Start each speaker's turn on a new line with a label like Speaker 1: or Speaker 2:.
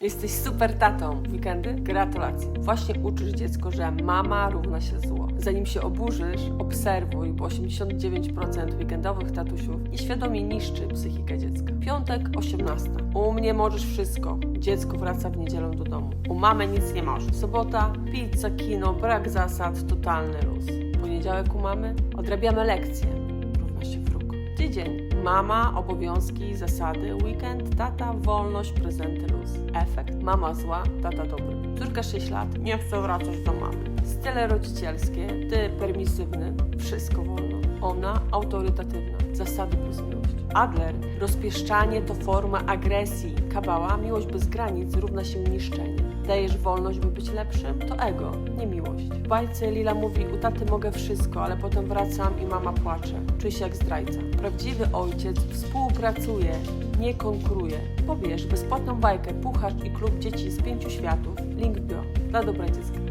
Speaker 1: Jesteś super tatą. Weekendy? Gratulacje. Właśnie uczysz dziecko, że mama równa się zło. Zanim się oburzysz, obserwuj, bo 89% weekendowych tatusiów nieświadomie niszczy psychikę dziecka. Piątek, 18. U mnie możesz wszystko. Dziecko wraca w niedzielę do domu. U mamy nic nie możesz. Sobota, pizza, kino, brak zasad, totalny luz. Poniedziałek u mamy, odrabiamy lekcje. Równa się wróg. Tydzień. Mama, obowiązki, zasady, weekend, tata, wolność, prezenty, luz. Efekt. Mama zła, tata dobry. Córka 6 lat, nie chce wracać do mamy. Style rodzicielskie, ty permisywny, wszystko wolno. Ona autorytatywna, zasady plus miłość. Adler, rozpieszczanie to forma agresji. Kabała, miłość bez granic równa się niszczenie. Dajesz wolność, by być lepszym? To ego, nie miłość. W bajce Lila mówi, u taty mogę wszystko, ale potem wracam i mama płacze. Czuję się jak zdrajca. Prawdziwy ojciec współpracuje, nie konkuruje. Pobierz bezpłatną bajkę Puchacz i klub dzieci z pięciu światów. Link bio. Dla dobra dziecka.